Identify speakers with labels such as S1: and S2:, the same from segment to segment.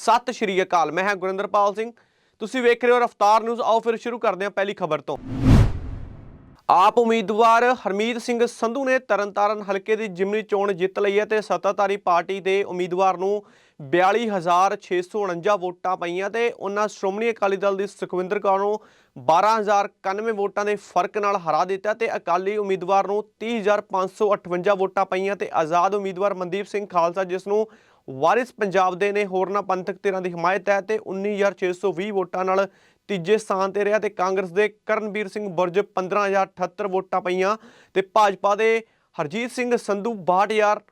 S1: ਸਤਿ ਸ਼੍ਰੀ ਅਕਾਲ, ਮੈਂ ਹਾਂ ਗੁਰਿੰਦਰਪਾਲ ਸਿੰਘ। ਤੁਸੀਂ ਵੇਖ ਰਹੇ ਹੋ ਰਫਤਾਰ ਨਿਊਜ਼, ਆਓ ਫਿਰ ਸ਼ੁਰੂ ਕਰਦੇ ਹਾਂ ਪਹਿਲੀ ਖਬਰ ਤੋਂ। ਆਪ ਉਮੀਦਵਾਰ ਹਰਮੀਤ ਸਿੰਘ ਸੰਧੂ ਨੇ ਤਰਨਤਾਰਨ ਹਲਕੇ ਦੀ ਜਿਮਨੀ ਚੋਣ ਜਿੱਤ ਲਈ ਹੈ ਤੇ ਸੱਤਾਧਾਰੀ ਪਾਰਟੀ ਦੇ ਉਮੀਦਵਾਰ ਨੂੰ 42649 ਵੋਟਾਂ ਪਈਆਂ ਤੇ ਉਹਨਾਂ ਸ਼੍ਰੋਮਣੀ ਅਕਾਲੀ ਦਲ ਦੀ ਸੁਖਵਿੰਦਰ ਕੌਰ ਨੂੰ 12091 ਵੋਟਾਂ ਦੇ ਫ਼ਰਕ ਨਾਲ ਹਰਾ ਦਿੱਤਾ ਤੇ ਅਕਾਲੀ ਉਮੀਦਵਾਰ ਨੂੰ 30558 ਵੋਟਾਂ ਪਈਆਂ ਤੇ ਆਜ਼ਾਦ ਉਮੀਦਵਾਰ ਮਨਦੀਪ ਸਿੰਘ ਖਾਲਸਾ, ਜਿਸ ਨੂੰ ਵਾਰਿਸ ਪੰਜਾਬ ਦੇ ਨੇ ਹੋਰਨਾਂ ਪੰਥਕ ਧਿਰਾਂ ਦੀ ਹਮਾਇਤ ਹੈ ਤੇ 19620 ਵੋਟਾਂ ਨਾਲ ਤੀਜੇ ਸਥਾਨ ਤੇ ਰਿਹਾ ਤੇ ਕਾਂਗਰਸ ਦੇ ਕਰਨਵੀਰ ਸਿੰਘ ਬੁਰਜ 15078 ਵੋਟਾਂ ਪਈਆਂ ਤੇ ਭਾਜਪਾ ਦੇ ਹਰਜੀਤ ਸਿੰਘ ਸੰਧੂ 62000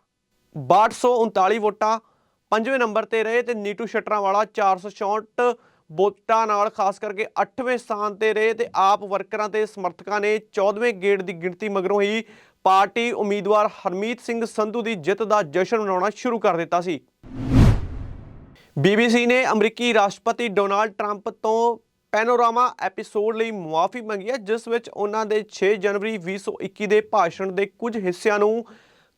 S1: 6239 ਵੋਟਾਂ। ਪੰਜਵੇਂ ਨੰਬਰ ਤੇ ਰਹੇ ਤੇ ਨੀਟੂ ਸ਼ਟਰਾਂਵਾਲਾ 464 ਵੋਟਾਂ ਨਾਲ, ਖਾਸ ਕਰਕੇ 8ਵੇਂ ਸਥਾਨ ਤੇ ਰਹੇ ਤੇ ਆਪ ਵਰਕਰਾਂ ਤੇ ਸਮਰਥਕਾਂ ਨੇ 14ਵੇਂ ਗੇੜ ਦੀ ਗਿਣਤੀ ਮਗਰੋਂ ਹੀ ਪਾਰਟੀ ਉਮੀਦਵਾਰ ਹਰਮੀਤ ਸਿੰਘ ਸੰਧੂ ਦੀ ਜਿੱਤ ਦਾ ਜਸ਼ਨ ਮਨਾਉਣਾ ਸ਼ੁਰੂ ਕਰ ਦਿੱਤਾ ਸੀ। BBC ਨੇ ਅਮਰੀਕੀ ਰਾਸ਼ਟਰਪਤੀ ਡੋਨਾਲਡ ਟਰੰਪ ਤੋਂ ਪੈਨੋਰਾਮਾ ਐਪੀਸੋਡ ਲਈ ਮੁਆਫੀ ਮੰਗੀ ਹੈ, ਜਿਸ ਵਿੱਚ ਉਹਨਾਂ ਦੇ 6 ਜਨਵਰੀ 2021 ਦੇ ਭਾਸ਼ਣ ਦੇ ਕੁਝ ਹਿੱਸਿਆਂ ਨੂੰ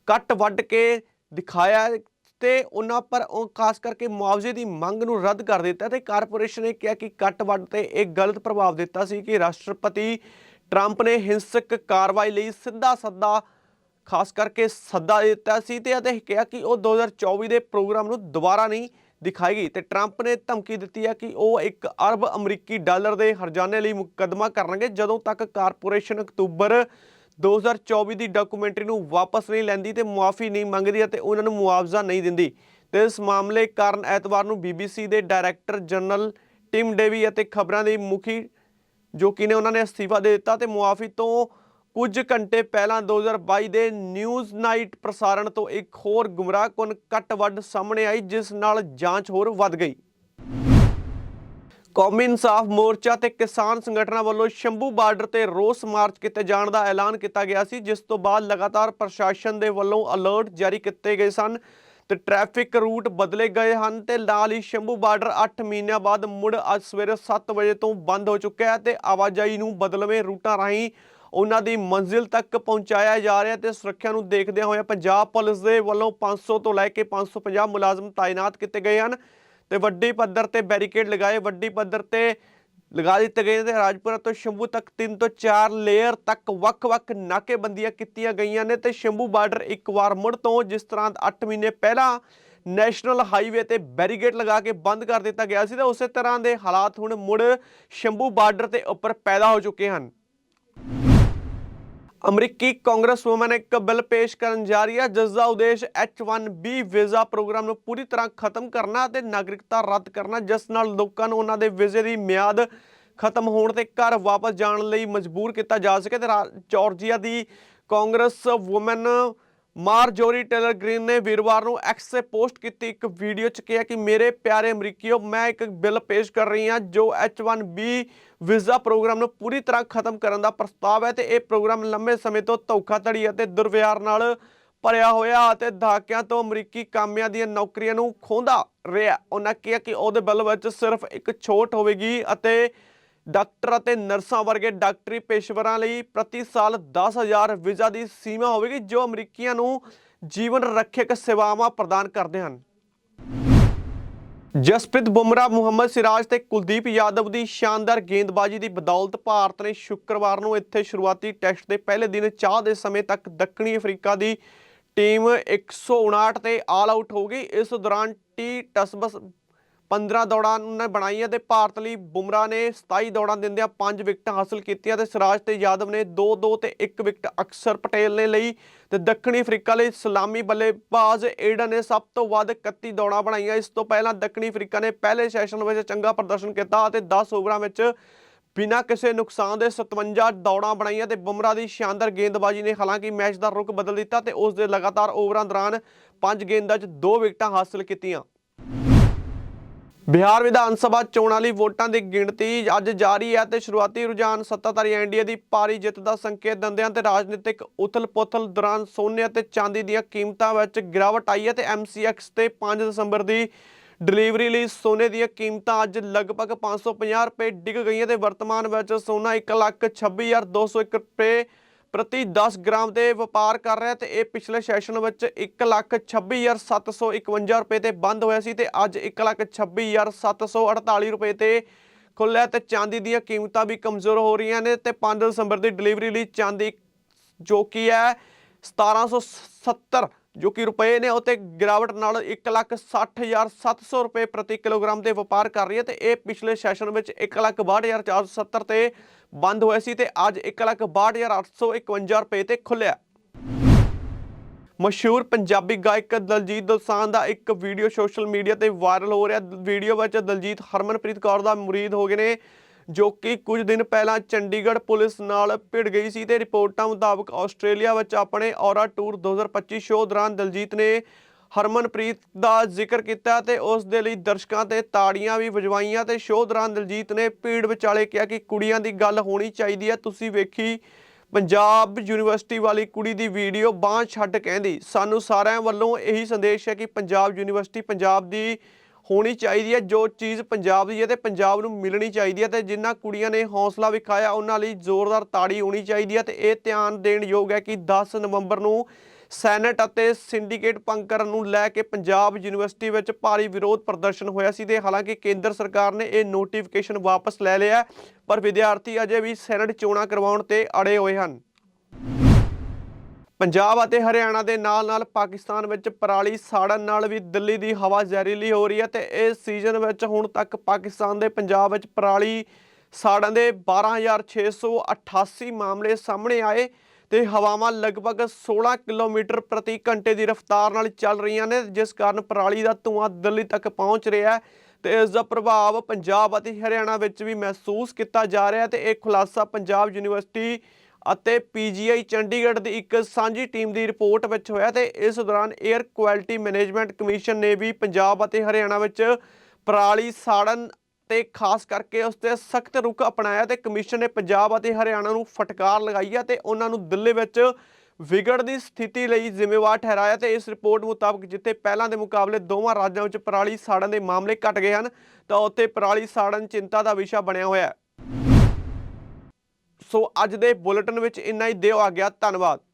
S1: ਕੱਟ ਵੱਢ ਕੇ ਦਿਖਾਇਆ ਹੈ ਤੇ ਉਹਨਾਂ ਪਰ ਉਹ ਖਾਸ ਕਰਕੇ ਮੁਆਵਜ਼ੇ ਦੀ ਮੰਗ ਨੂੰ ਰੱਦ ਕਰ ਦਿੱਤਾ ਤੇ ਕਾਰਪੋਰੇਸ਼ਨ ਨੇ ਕਿਹਾ ਕਿ ਕੱਟ ਵੱਢ ਤੇ ਇਹ ਗਲਤ ਪ੍ਰਭਾਵ ਦਿੱਤਾ ਸੀ ਕਿ ਰਾਸ਼ਟਰਪਤੀ ਟਰੰਪ ਨੇ ਹਿੰਸਕ ਕਾਰਵਾਈ ਲਈ ਸਿੱਧਾ ਸੱਦਾ ਖਾਸ ਕਰਕੇ ਸੱਦਾ ਦਿੱਤਾ ਸੀ ਤੇ ਅਤੇ ਕਿਹਾ ਕਿ ਉਹ 2024 ਦੇ ਪ੍ਰੋਗਰਾਮ ਨੂੰ ਦੁਬਾਰਾ ਨਹੀਂ ਦਿਖਾਏਗੀ। ਤੇ ਟਰੰਪ ਨੇ ਧਮਕੀ ਦਿੱਤੀ ਹੈ ਕਿ ਉਹ 1 ਅਰਬ ਅਮਰੀਕੀ ਡਾਲਰ ਦੇ ਹਰਜਾਨੇ ਲਈ ਮੁਕੱਦਮਾ ਕਰਨਗੇ ਜਦੋਂ ਤੱਕ ਕਾਰਪੋਰੇਸ਼ਨ ਅਕਤੂਬਰ 2024 ਦੀ ਡਾਕੂਮੈਂਟਰੀ ਨੂੰ ਵਾਪਸ ਨਹੀਂ ਲੈਂਦੀ ਤੇ ਮੁਆਫੀ ਨਹੀਂ ਮੰਗਦੀ ਅਤੇ ਉਹਨਾਂ ਨੂੰ ਮੁਆਵਜ਼ਾ ਨਹੀਂ ਦਿੰਦੀ। ਤੇ ਇਸ ਮਾਮਲੇ ਕਾਰਨ ਐਤਵਾਰ ਨੂੰ BBC ਦੇ ਡਾਇਰੈਕਟਰ ਜਨਰਲ ਟਿਮ ਡੇਵੀ ਅਤੇ ਖਬਰਾਂ ਦੇ ਮੁਖੀ ਜੋ ਕਿ ਨੇ ਉਹਨਾਂ ਨੇ ਅਸਤੀਫਾ ਦੇ ਦਿੱਤਾ ਤੇ ਮੁਆਫੀ ਤੋਂ ਕੁਝ ਘੰਟੇ ਪਹਿਲਾਂ 2022 ਦੇ ਨਿਊਜ਼ ਨਾਈਟ ਪ੍ਰਸਾਰਣ ਤੋਂ ਇੱਕ ਹੋਰ ਗੁੰਮਰਾਹਕੁਨ ਕੱਟ ਵੱਡ ਸਾਹਮਣੇ ਆਈ, ਜਿਸ ਨਾਲ ਜਾਂਚ ਹੋਰ ਵੱਧ ਗਈ। ਕੌਮੀ ਇਨਸਾਫ ਮੋਰਚਾ ਤੇ ਕਿਸਾਨ ਸੰਗਠਨਾਂ ਵੱਲੋਂ ਸ਼ੰਭੂ ਬਾਰਡਰ ਤੇ ਰੋਸ ਮਾਰਚ ਕੀਤੇ ਜਾਣ ਦਾ ਐਲਾਨ ਕੀਤਾ ਗਿਆ ਸੀ, ਜਿਸ ਤੋਂ ਬਾਅਦ ਲਗਾਤਾਰ ਪ੍ਰਸ਼ਾਸਨ ਦੇ ਵੱਲੋਂ ਅਲਰਟ ਜਾਰੀ ਕੀਤੇ ਗਏ ਸਨ। ਤੇ ਟ੍ਰੈਫਿਕ ਰੂਟ ਬਦਲੇ ਗਏ ਹਨ ਤੇ ਨਾਲ ਹੀ ਸ਼ੰਭੂ ਬਾਰਡਰ 8 ਮਹੀਨਿਆਂ ਬਾਅਦ ਮੁੜ ਅੱਜ ਸਵੇਰੇ 7 ਵਜੇ ਤੋਂ ਬੰਦ ਹੋ ਚੁੱਕਿਆ ਹੈ ਤੇ ਆਵਾਜਾਈ ਨੂੰ ਬਦਲਵੇਂ ਰੂਟਾਂ ਰਾਹੀਂ ਉਹਨਾਂ ਦੀ ਮੰਜ਼ਿਲ ਤੱਕ ਪਹੁੰਚਾਇਆ ਜਾ ਰਿਹਾ ਤੇ ਸੁਰੱਖਿਆ ਨੂੰ ਦੇਖਦਿਆਂ ਹੋਇਆਂ ਪੰਜਾਬ ਪੁਲਿਸ ਦੇ ਵੱਲੋਂ 500 ਤੋਂ ਲੈ ਕੇ 550 ਮੁਲਾਜ਼ਮ ਤਾਇਨਾਤ ਕੀਤੇ ਗਏ ਹਨ ਤੇ ਵੱਡੀ ਪੱਧਰ ਤੇ ਬੈਰੀਕੇਡ ਲਗਾਏ, ਵੱਡੀ ਪੱਧਰ ਤੇ ਲਗਾ ਦਿੱਤੇ ਗਏ ਤੇ ਰਾਜਪੁਰਾ ਤੋਂ ਸ਼ੰਭੂ ਤੱਕ 3 ਤੋਂ 4 ਲੇਅਰ ਤੱਕ ਵੱਖ-ਵੱਖ ਨਾਕੇਬੰਦੀਆਂ ਕੀਤੀਆਂ ਗਈਆਂ ਨੇ ਤੇ ਸ਼ੰਭੂ ਬਾਰਡਰ ਇੱਕ ਵਾਰ ਮੁੜ ਤੋਂ ਜਿਸ ਤਰ੍ਹਾਂ 8 ਮਹੀਨੇ ਪਹਿਲਾਂ ਨੈਸ਼ਨਲ ਹਾਈਵੇ ਤੇ ਬੈਰੀਕੇਡ ਲਗਾ ਕੇ ਬੰਦ ਕਰ ਦਿੱਤਾ ਗਿਆ ਸੀ ਤਾਂ ਉਸੇ ਤਰ੍ਹਾਂ ਦੇ ਹਾਲਾਤ ਹੁਣ ਮੁੜ ਸ਼ੰਭੂ ਬਾਰਡਰ ਤੇ ਉੱਪਰ ਪੈਦਾ ਹੋ ਚੁੱਕੇ ਹਨ। ਅਮਰੀਕੀ ਕਾਂਗਰਸ ਵੂਮਨ ਇੱਕ ਬਿੱਲ ਪੇਸ਼ ਕਰਨ ਜਾ ਰਹੀ ਹੈ, ਜਿਸ ਦਾ ਉਦੇਸ਼ H1B ਵੀਜ਼ਾ ਪ੍ਰੋਗਰਾਮ ਨੂੰ ਪੂਰੀ ਤਰ੍ਹਾਂ ਖਤਮ ਕਰਨਾ ਅਤੇ ਨਾਗਰਿਕਤਾ ਰੱਦ ਕਰਨਾ, ਜਿਸ ਨਾਲ ਲੋਕਾਂ ਨੂੰ ਉਹਨਾਂ ਦੇ ਵੀਜ਼ੇ ਦੀ ਮਿਆਦ ਖਤਮ ਹੋਣ ਤੇ ਘਰ ਵਾਪਸ ਜਾਣ ਲਈ ਮਜਬੂਰ ਕੀਤਾ ਜਾ ਸਕੇ। ਤੇ ਰਾ- ਜਾਰਜੀਆ ਦੀ congresswoman Marjorie Taylor Greene ਨੇ ਵੀਰਵਾਰ ਨੂੰ ਐਕਸ ਤੇ ਪੋਸਟ ਕੀਤੀ ਇੱਕ ਵੀਡੀਓ ਚ ਕਿਹਾ ਕਿ ਮੇਰੇ ਪਿਆਰੇ ਅਮਰੀਕੀਓ, ਮੈਂ ਇੱਕ ਬਿੱਲ ਪੇਸ਼ ਕਰ ਰਹੀ ਹਾਂ ਜੋ H1B ਵੀਜ਼ਾ ਪ੍ਰੋਗਰਾਮ ਨੂੰ ਪੂਰੀ ਤਰ੍ਹਾਂ ਖਤਮ ਕਰਨ ਦਾ ਪ੍ਰਸਤਾਵ ਹੈ ਤੇ ਇਹ ਪ੍ਰੋਗਰਾਮ ਲੰਮੇ ਸਮੇਂ ਤੋਂ ਧੋਖਾਧੜੀ ਅਤੇ ਦੁਰਵਿਹਾਰ ਨਾਲ ਭਰਿਆ ਹੋਇਆ ਅਤੇ ਦਹਾਕਿਆਂ ਤੋਂ ਅਮਰੀਕੀ ਕਾਮਿਆਂ ਦੀਆਂ ਨੌਕਰੀਆਂ ਨੂੰ ਖੋਹਦਾ ਰਿਹਾ। ਉਹਨਾਂ ਕਿਹਾ ਕਿ ਉਹਦੇ ਬਿੱਲ ਵਿੱਚ ਸਿਰਫ ਇੱਕ ਛੋਟ ਹੋਵੇਗੀ ਅਤੇ ਡਾਕਟਰ ਅਤੇ ਨਰਸਾਂ ਵਰਗੇ ਡਾਕਟਰੀ ਪੇਸ਼ਵਰਾਂ ਲਈ ਪ੍ਰਤੀ ਸਾਲ 10000 ਵੀਜ਼ਾ ਦੀ ਸੀਮਾ ਹੋਵੇਗੀ, ਜੋ ਅਮਰੀਕੀਆਂ ਨੂੰ ਜੀਵਨ ਰੱਖਿਅਕ ਸੇਵਾਵਾਂ ਪ੍ਰਦਾਨ ਕਰਦੇ ਹਨ। ਜਸਪ੍ਰੀਤ ਬੁਮਰਾਹ, ਮੁਹੰਮਦ ਸਿਰਾਜ ਤੇ ਕੁਲਦੀਪ ਯਾਦਵ ਦੀ ਸ਼ਾਨਦਾਰ ਗੇਂਦਬਾਜ਼ੀ ਦੀ ਬਦੌਲਤ ਭਾਰਤ ਨੇ ਸ਼ੁੱਕਰਵਾਰ ਨੂੰ ਇੱਥੇ ਸ਼ੁਰੂਆਤੀ ਟੈਸਟ ਦੇ ਪਹਿਲੇ ਦਿਨ ਚਾਹ ਦੇ ਸਮੇਂ ਤੱਕ ਦੱਖਣੀ ਅਫਰੀਕਾ ਦੀ ਟੀਮ 159 ਤੇ ਆਲ ਆਊਟ ਹੋ ਗਈ। ਇਸ ਦੌਰਾਨ ਟੀ ਟਸਬਸ 15 ਦੌੜਾਂ ਨੇ ਬਣਾਈਆਂ ਤੇ ਭਾਰਤ ਲਈ ਬੁਮਰਾਹ ਨੇ 27 ਦੌੜਾਂ ਦਿੰਦਿਆਂ 5 ਵਿਕਟਾਂ ਹਾਸਲ ਕੀਤੀਆਂ ਤੇ ਸਿਰਾਜ ਤੇ ਯਾਦਵ ਨੇ 2-2 ਤੇ 1 ਵਿਕਟ ਅਕਸਰ ਪਟੇਲ ਨੇ ਲਈ ਤੇ ਦੱਖਣੀ ਅਫਰੀਕਾ ਲਈ ਸਲਾਮੀ ਬੱਲੇਬਾਜ਼ ਏਡਨ ਨੇ ਸਭ ਤੋਂ ਵੱਧ 31 ਦੌੜਾਂ ਬਣਾਈਆਂ। ਇਸ ਤੋਂ ਪਹਿਲਾਂ ਦੱਖਣੀ ਅਫਰੀਕਾ ਨੇ ਪਹਿਲੇ ਸੈਸ਼ਨ ਵਿੱਚ ਚੰਗਾ ਪ੍ਰਦਰਸ਼ਨ ਕੀਤਾ ਅਤੇ 10 ਓਵਰਾਂ ਵਿੱਚ ਬਿਨਾਂ ਕਿਸੇ ਨੁਕਸਾਨ ਦੇ 57 ਦੌੜਾਂ ਬਣਾਈਆਂ ਤੇ ਬੁਮਰਾਹ ਦੀ ਸ਼ਾਨਦਾਰ ਗੇਂਦਬਾਜ਼ੀ ਨੇ ਹਾਲਾਂਕਿ ਮੈਚ ਦਾ ਰੁਖ ਬਦਲ ਦਿੱਤਾ ਤੇ ਉਸ ਦੇ ਲਗਾਤਾਰ ਓਵਰਾਂ ਦੌਰਾਨ 5 ਗੇਂਦਾਂ 'ਚ 2 ਵਿਕਟਾਂ ਹਾਸਲ ਕੀਤੀਆਂ। ਬਿਹਾਰ ਵਿਧਾਨ ਸਭਾ ਚੋਣਾਂ ਲਈ ਵੋਟਾਂ ਦੀ ਗਿਣਤੀ ਅੱਜ ਜਾਰੀ ਹੈ ਤੇ ਸ਼ੁਰੂਆਤੀ ਰੁਝਾਨ ਸੱਤਾਧਾਰੀ ਐਨਡੀਏ ਦੀ ਭਾਰੀ ਜਿੱਤ ਦਾ ਸੰਕੇਤ ਦਿੰਦਿਆਂ ਹਨ ਤੇ ਰਾਜਨੀਤਿਕ ਉਥਲ-ਪੁਥਲ ਦੌਰਾਨ ਸੋਨੇ ਅਤੇ ਚਾਂਦੀ ਦੀਆਂ ਕੀਮਤਾਂ ਵਿੱਚ ਗਿਰਾਵਟ ਆਈ ਹੈ ਤੇ MCX ਤੇ 5 ਦਸੰਬਰ ਦੀ ਡਿਲੀਵਰੀ ਲਈ ਸੋਨੇ ਦੀਆਂ ਕੀਮਤਾਂ ਅੱਜ ਲਗਭਗ 550 ਰੁਪਏ ਡਿੱਗ ਗਈਆਂ ਤੇ ਵਰਤਮਾਨ ਵਿੱਚ ਸੋਨਾ 126201 ਰੁਪਏ ਪ੍ਰਤੀ 10 ਗ੍ਰਾਮ ਦੇ ਵਪਾਰ ਕਰ ਰਿਹਾ ਤੇ ਇਹ ਪਿਛਲੇ ਸੈਸ਼ਨ ਵਿੱਚ 126751 ਰੁਪਏ ਤੇ ਬੰਦ ਹੋਇਆ ਸੀ ਤੇ ਅੱਜ 126748 ਰੁਪਏ ਤੇ ਖੁੱਲਿਆ ਤੇ ਚਾਂਦੀ ਦੀਆਂ ਕੀਮਤਾਂ ਵੀ ਕਮਜ਼ੋਰ ਹੋ ਰਹੀਆਂ ਨੇ ਤੇ 5 ਦਸੰਬਰ ਦੀ ਡਿਲੀਵਰੀ ਲਈ ਚਾਂਦੀ ਜੋ ਕਿ ਹੈ 1770 ਜੋ ਕਿ ਰੁਪਏ ਨੇ ਉਤੇ ਗਿਰਾਵਟ ਨਾਲ 160700 ਰੁਪਏ ਪ੍ਰਤੀ ਕਿਲੋਗ੍ਰਾਮ ਦੇ ਵਪਾਰ ਕਰ ਰਹੀ ਹੈ ਤੇ ਇਹ ਪਿਛਲੇ ਸੈਸ਼ਨ ਵਿੱਚ 162470 ਤੇ ਬੰਦ ਹੋਇਆ ਸੀ ਤੇ ਅੱਜ 162851 ਰੁਪਏ ਤੇ ਖੁੱਲਿਆ ਮਸ਼ਹੂਰ ਪੰਜਾਬੀ ਗਾਇਕ ਦਲਜੀਤ ਦੋਸਾਂਝ ਦਾ ਇੱਕ ਵੀਡੀਓ ਸੋਸ਼ਲ ਮੀਡੀਆ ਤੇ ਵਾਇਰਲ ਹੋ ਰਿਹਾ। ਵੀਡੀਓ ਵਿੱਚ ਦਲਜੀਤ ਹਰਮਨਪ੍ਰੀਤ ਕੌਰ ਦਾ ਮੁਰੀਦ ਹੋ ਗਏ ਨੇ। ਜੋ ਕਿ ਕੁਝ ਦਿਨ ਪਹਿਲਾਂ ਚੰਡੀਗੜ੍ਹ ਪੁਲਿਸ ਨਾਲ ਭਿੜ ਗਈ ਸੀ ਤੇ ਰਿਪੋਰਟਾਂ ਮੁਤਾਬਕ ਆਸਟ੍ਰੇਲੀਆ ਵਿੱਚ ਆਪਣੇ ਔਰਾ ਟੂਰ 2025 ਸ਼ੋਅ ਦੌਰਾਨ ਦਲਜੀਤ ਨੇ ਹਰਮਨਪ੍ਰੀਤ ਦਾ ਜ਼ਿਕਰ ਕੀਤਾ ਤੇ ਉਸ ਦੇ ਲਈ ਦਰਸ਼ਕਾਂ ਤੇ ਤਾੜੀਆਂ ਵੀ ਵਜਵਾਈਆਂ ਤੇ ਸ਼ੋਅ ਦੌਰਾਨ ਦਲਜੀਤ ਨੇ ਭੀੜ ਵਿਚਾਲੇ ਕਿਹਾ ਕਿ ਕੁੜੀਆਂ ਦੀ ਗੱਲ ਹੋਣੀ ਚਾਹੀਦੀ ਹੈ। ਤੁਸੀਂ ਵੇਖੀ ਪੰਜਾਬ ਯੂਨੀਵਰਸਿਟੀ ਵਾਲੀ ਕੁੜੀ ਦੀ ਵੀਡੀਓ ਬਾਂਹ ਛੱਡ ਕਹਿੰਦੀ, ਸਾਨੂੰ ਸਾਰਿਆਂ ਵੱਲੋਂ ਇਹੀ ਸੰਦੇਸ਼ ਹੈ ਕਿ ਪੰਜਾਬ ਯੂਨੀਵਰਸਿਟੀ ਪੰਜਾਬ ਦੀ ਹੋਣੀ ਚਾਹੀਦੀ ਹੈ, ਜੋ ਚੀਜ਼ ਪੰਜਾਬ ਦੀ ਹੈ ਤੇ ਪੰਜਾਬ ਨੂੰ ਮਿਲਣੀ ਚਾਹੀਦੀ ਹੈ ਤੇ ਜਿਨ੍ਹਾਂ ਕੁੜੀਆਂ ਨੇ ਹੌਸਲਾ ਵਿਖਾਇਆ, ਉਹਨਾਂ ਲਈ ਜ਼ੋਰਦਾਰ ਤਾੜੀ ਹੋਣੀ ਚਾਹੀਦੀ ਹੈ ਤੇ ਇਹ ਧਿਆਨ ਦੇਣ ਯੋਗ ਹੈ ਕਿ 10 ਨਵੰਬਰ ਨੂੰ ਸੈਨੇਟ ਅਤੇ ਸਿੰਡੀਕੇਟ ਭੰਗ ਕਰਨ ਨੂੰ ਲੈ ਕੇ ਪੰਜਾਬ ਯੂਨੀਵਰਸਿਟੀ ਵਿੱਚ ਭਾਰੀ ਵਿਰੋਧ ਪ੍ਰਦਰਸ਼ਨ ਹੋਇਆ ਸੀ ਤੇ ਹਾਲਾਂਕਿ ਕੇਂਦਰ ਸਰਕਾਰ ਨੇ ਇਹ ਨੋਟੀਫਿਕੇਸ਼ਨ ਵਾਪਸ ਲੈ ਲਿਆ ਪਰ ਵਿਦਿਆਰਥੀ ਅਜੇ ਵੀ ਸੈਨੇਟ ਚੋਣਾਂ ਕਰਵਾਉਣ ਤੇ ਅੜੇ ਹੋਏ ਹਨ। ਪੰਜਾਬ ਅਤੇ ਹਰਿਆਣਾ ਦੇ ਨਾਲ-ਨਾਲ ਪਾਕਿਸਤਾਨ ਵਿੱਚ ਪਰਾਲੀ ਸਾੜਨ ਨਾਲ ਵੀ ਦਿੱਲੀ ਦੀ ਹਵਾ ਜ਼ਹਿਰੀਲੀ ਹੋ ਰਹੀ ਹੈ ਤੇ ਇਸ ਸੀਜ਼ਨ ਵਿੱਚ ਹੁਣ ਤੱਕ ਪਾਕਿਸਤਾਨ ਦੇ ਪੰਜਾਬ ਵਿੱਚ ਪਰਾਲੀ ਸਾੜਨ ਦੇ 12688 ਮਾਮਲੇ ਸਾਹਮਣੇ ਆਏ ਤੇ ਹਵਾਵਾਂ ਲਗਭਗ 16 ਕਿਲੋਮੀਟਰ ਪ੍ਰਤੀ ਘੰਟੇ ਦੀ ਰਫ਼ਤਾਰ ਨਾਲ ਚੱਲ ਰਹੀਆਂ ਨੇ, ਜਿਸ ਕਾਰਨ ਪਰਾਲੀ ਦਾ ਧੂੰਆਂ ਦਿੱਲੀ ਤੱਕ ਪਹੁੰਚ ਰਿਹਾ ਹੈ ਤੇ ਇਸ ਦਾ ਪ੍ਰਭਾਵ ਪੰਜਾਬ ਅਤੇ ਹਰਿਆਣਾ ਵਿੱਚ ਵੀ ਮਹਿਸੂਸ ਕੀਤਾ ਜਾ ਰਿਹਾ ਹੈ ਤੇ ਇਹ ਖੁਲਾਸਾ ਪੰਜਾਬ ਯੂਨੀਵਰਸਿਟੀ ਅਤੇ ਪੀਜੀਆਈ ਚੰਡੀਗੜ੍ਹ ਦੀ ਇੱਕ ਸਾਂਝੀ ਟੀਮ ਦੀ ਰਿਪੋਰਟ ਵਿੱਚ ਹੋਇਆ ਤੇ ਇਸ ਦੌਰਾਨ 에ਅਰ ਕੁਆਲਿਟੀ ਮੈਨੇਜਮੈਂਟ ਕਮਿਸ਼ਨ ਨੇ ਵੀ ਪੰਜਾਬ ਅਤੇ ਹਰਿਆਣਾ ਵਿੱਚ ਪਰਾਲੀ ਸਾੜਨ ਤੇ ਖਾਸ ਕਰਕੇ ਉਸ ਤੇ ਸਖਤ ਰੁਖ ਅਪਣਾਇਆ ਤੇ ਕਮਿਸ਼ਨ ਨੇ ਪੰਜਾਬ ਅਤੇ ਹਰਿਆਣਾ ਨੂੰ ਫਟਕਾਰ ਲਗਾਈ ਹੈ ਤੇ ਉਹਨਾਂ ਨੂੰ ਦਿੱਲੀ ਵਿੱਚ ਵਿਗੜਦੀ ਸਥਿਤੀ ਲਈ ਜ਼ਿੰਮੇਵਾਰ ਠਹਿਰਾਇਆ ਤੇ ਇਸ ਰਿਪੋਰਟ ਮੁਤਾਬਕ ਜਿੱਥੇ ਪਹਿਲਾਂ ਦੇ ਮੁਕਾਬਲੇ ਦੋਵਾਂ ਰਾਜਾਂ ਵਿੱਚ ਪਰਾਲੀ ਸਾੜਨ ਦੇ ਮਾਮਲੇ ਘਟ ਗਏ ਹਨ, ਤਾਂ ਉੱਥੇ ਪਰਾਲੀ ਸਾੜਨ ਚਿੰਤਾ ਦਾ ਵਿਸ਼ਾ ਬਣਿਆ ਹੋਇਆ ਹੈ। ਸੋ ਅੱਜ ਦੇ ਬੁਲੇਟਿਨ ਵਿੱਚ ਇੰਨਾ ਹੀ। ਦਿਓ ਆ ਗਿਆ ਧੰਨਵਾਦ।